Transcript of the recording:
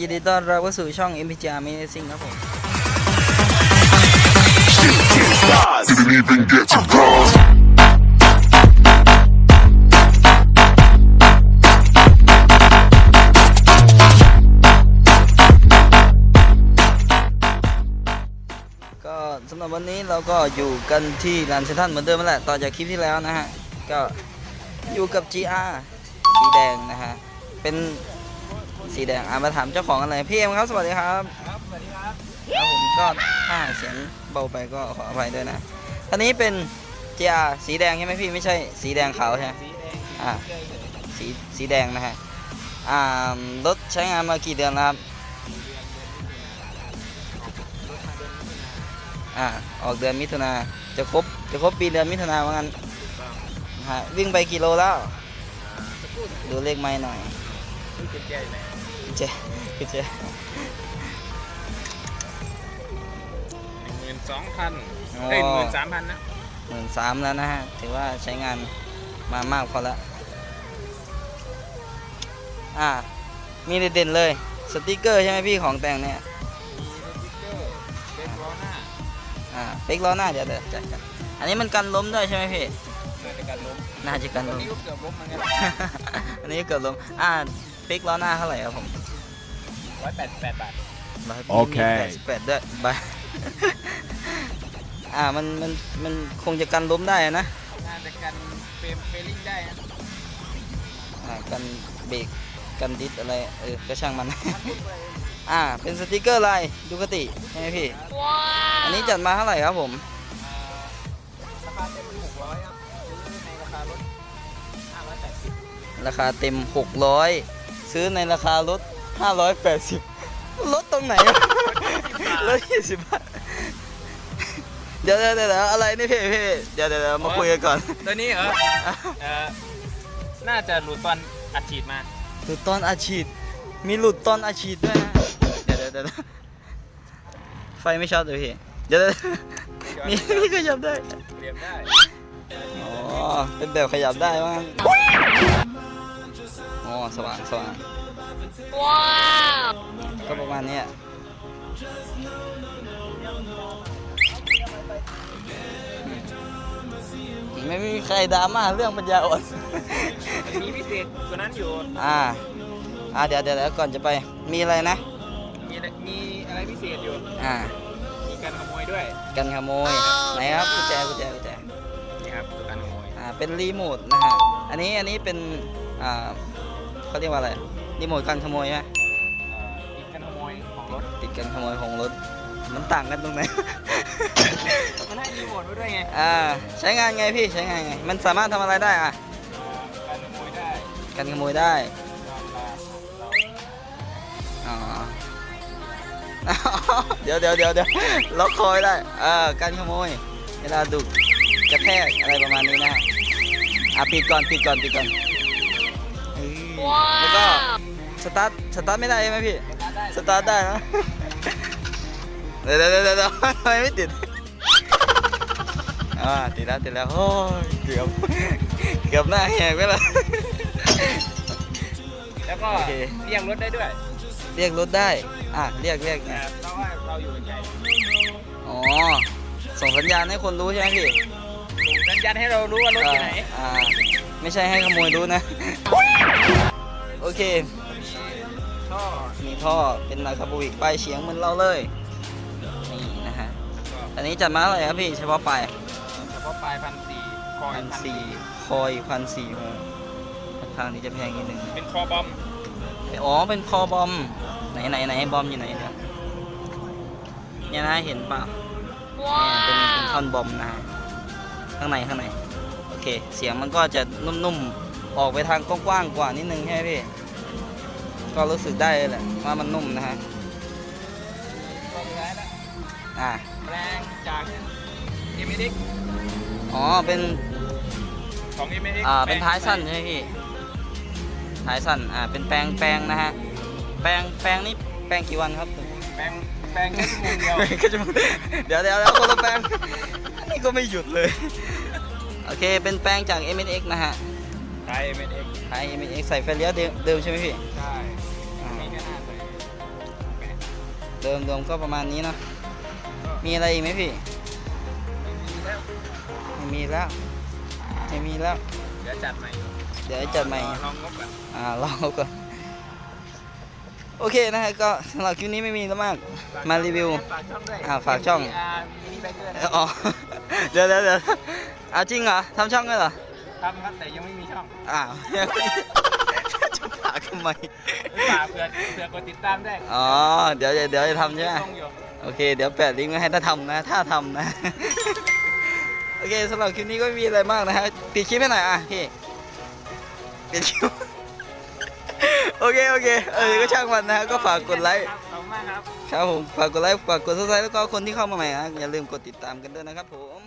ยินดีต้อนรับเข้าสู่ช่อง MPGR m i n i s i n g ครับผมก็สำหรับวันนี้เราก็อยู่กันที่ลานเซนทันเหมือนเดิมนั่นแหละต่อจากคลิปที่แล้วนะฮะ ก็อยู่กับ GR สีแดงนะฮะ เป็น สีแดงอะมาถามเจ้าของกันเลยพี่เอ็มครับสวัสดีครับครับสวัสดีครับครับผมก็ถ้าเสียงเบาไปก็ขออภัยด้วยนะอันนี้เป็น GR สีแดงใช่ไหมพี่ไม่ใช่สีแดงขาวใช่ไหมสีแดงอะเกยเลยสีสีแดงนะฮะอ่ารถใช้งานมากี่เดือนแล้วครับอ่าออกเดือนมิถุนาจะครบจะครบปีเดือนมิถุนาว่างั้นนะฮะวิ่งไปกี่โลแล้วดูเลขไม่หน่อยนี่ เป็นแก้ไหนเจ๊เจ๊หนึ่งหมื่นสองพันอ๋อเอ้ยหมื่นสามพันนะหมื่นสามแล้วนะฮะ ถือว่าใช้งานมามากพอละ อ่า มีเด่นๆเลย สติกเกอร์ใช่ไหมพี่ของแต่งเนี่ย มีสติ๊กเกอร์เป็นล้อหน้าอ่าเป๊กล้อหน้าเดี๋ยวเดี๋ยวจัดกันอันนี้มันกันล้มด้วยใช่ไหมพี่ เกิดจากการล้มน่าจะกันตอนล้ม นี้ก็เกือบล้มเหมือนกัน อันนี้เกือบล้มอ่า เป๊กล้อหน้าเท่าไหร่ครับผมร้อยแปดสิบแปดบาทโอเคแปดด้วยบายอ่ามันมันมันคงจะกันล้มได้อะนะน่าจะกันเฟรมเฟรลิ่งได้นะอ่ากันเบรกกันดิสอะไรเออก็ช่างมันอ่าเป็นสติกเกอร์ลายดูกติใช่ไหมพี่อันนี้จัดมาเท่าไหร่ครับผมอ่าราคาเต็มหกร้อยครับซื้อในราคารถห้าร้อยแปดสิบราคาเต็ม600 ซื้อในราคารถ580 ลดตรงไหนวะลด20บาท เดี๋ยวเดี๋ยวเดี๋ยวอะไรนี่พี่พี่เดี๋ยวเดี๋ยวเดี๋ยวมาคุยกันก่อน ตัวนี้เหรอเอ่อน่าจะหลุดตอนอัดฉีดมา หลุดตอนอาชีพมีหลุดตอนอาชีพด้วยนะ เดี๋ยวเดี๋ยวเดี๋ยวไฟไม่ช็อตเลยพี่ เดี๋ยวเดี๋ยวมีมีขยับได้เตรียมได้ อ๋อ เป็นแบบขยับได้ว่างั้นอ๋อ สว่างสว่างว้าวก็ประมาณเนี้ยไม่มีใครดราม่าเรื่องปัญญาอ่อนมันมีพิเศษกว่านั้นอยู่ อ่า อ่าเดี๋ยวเดี๋ยวเดี๋ยวก่อนจะไป มีอะไรนะ มีอะไรมีอะไรพิเศษอยู่ อ่า มีการขโมยด้วยกันขโมย ไหนครับกุญแจกุญแจกุญแจ นี่ครับการขโมย อ่า เป็นรีโมทนะฮะ อันนี้อันนี้เป็น อ่า เขาเรียกว่าอะไรรีโมทกันขโมยใช่ไหมเอ่อมีการขโมยของรถติดกันขโมยของรถ มันต่างกันตรงไหน มันให้รีโมทไว้ด้วยไงอ่าใช้งานไงพี่ใช้งานไง มันสามารถทำอะไรได้อะเอ่อการขโมยได้กันขโมยได้เราเราอ๋อเดี๋ยวเดี๋ยวเดี๋ยวเดี๋ยวล็อกคอยได้เออการขโมยเวลาดุกระแทกอะไรประมาณนี้นะฮะอะปิดก่อนปิดก่อนปิดก่อนเฮ้ย แล้วก็สตาร์ทสตาร์ทไม่ได้ใช่ไหมพี่ สตาร์ทได้นะเดี๋ยวเดี๋ยวเดี๋ยวเดี๋ยวทำไมไม่ติดอ่าติดแล้วติดแล้วโอ้ยเกือบเกือบหน้าแหกไปแล้วแล้วก็โอเคเรียกรถได้ด้วย เรียกรถได้อะเรียกเรียกแต่ไงเพราะว่าเราอยู่ใหญ่อ๋อส่งสัญญาณให้คนรู้ใช่ไหมพี่ส่งสัญญาณให้เรารู้ว่ารถอยู่ไหนอ่าไม่ใช่ให้ขโมยรู้นะ โอเคท่อมีท่อเป็นนาคาบูอิกป้ายเฉียงเหมือนเราเลย นี่นะฮะ อันนี้จัดมาเท่าไหร่ครับพี่เฉพาะปลายเฉพาะปลายพันสี่คอยพันพันสี่สี่คอยพันสี่โอ้ราคานี้จะแพงนิดนึง เป็นคอบอม อ๋อ เป็นคอบอม ไหนไหนไหนบอมอยู่ไหนเนี่ยเนี่ยนะเห็นเปล่าเนี่ยเป็นเป็นท่อนบอมนะฮะข้างในข้างใน โอเค เสียงมันก็จะนุ่มๆ ออกไปทางกว้างๆกว่านิดนึงใช่ไหมพี่ ก็รู้สึกได้เลยแหละว่ามันนุ่มนะฮะก็สุดท้ายแล้วอ่าแปลงจาก m อ x อ๋อเป็นของ m อ x อ่าเป็นท้ายสั้นใช่ไหมพี่ท้ายสั้นอ่าเป็นแปลงแปลงนะฮะแปลงแปลงนี่แปลงกี่วันครับแปลงแปลงแค่ชั่วโมงเดียวก็จะเดี๋ยวเดี๋ยวเดี๋ยวคนละแปลงอันนี้ก็ไม่หยุดเลย โอเคเป็นแปลงจาก m n x นะฮะ ท้าย m อ x ไทย m n x ใส่ไฟเลี้ยวเดิมเดิมใช่ไหมพี่ ใช่อ่ามีแค่หน้าใส่โดยรวมๆก็ประมาณนี้เนาะมีอะไรอีกไหมพี่ ไม่มีแล้วไม่มีแล้วไม่มีแล้ว เดี๋ยวจัดใหม่เดี๋ยวจัดใหม่ ลองงบกันอ่าลองเอาก่อน โอเคนะฮะก็สำหรับคลิปนี้ไม่มีแล้วมาก มารีวิว ฝากช่องด้วยอ่าฝากช่อง มินิแบเกอร์นะ อ๋อ เดี๋ยวเดี๋ยวเดี๋ยวเอาจริงเหรอทำช่องด้วยเหรอ ทำครับแต่ยังไม่มีช่องอ้าวจะฝากทำไมฝากเผื่อเผื่อกดติดตามได้อ๋อเดี๋ยวเดี๋ยวจะทำใช่ไหมช่องอยู่โอเค เดี๋ยวแปะลิงก์ไว้ให้ถ้าทำนะ ถ้าทำนะ โอเคสำหรับคลิปนี้ก็ไม่มีอะไรมากนะฮะปิดคลิปให้หน่อยอะพี่ปิดคลิปโอเค โอเค เออ ก็ช่างมันนะฮะก็ฝากกดไลค์ขอบคุณมากครับ ครับผม ฝากกดไลค์ ฝากกดซับสไครต์แล้วก็คนที่เข้ามาใหม่นะอย่าลืมกดติดตามกันด้วยนะครับผม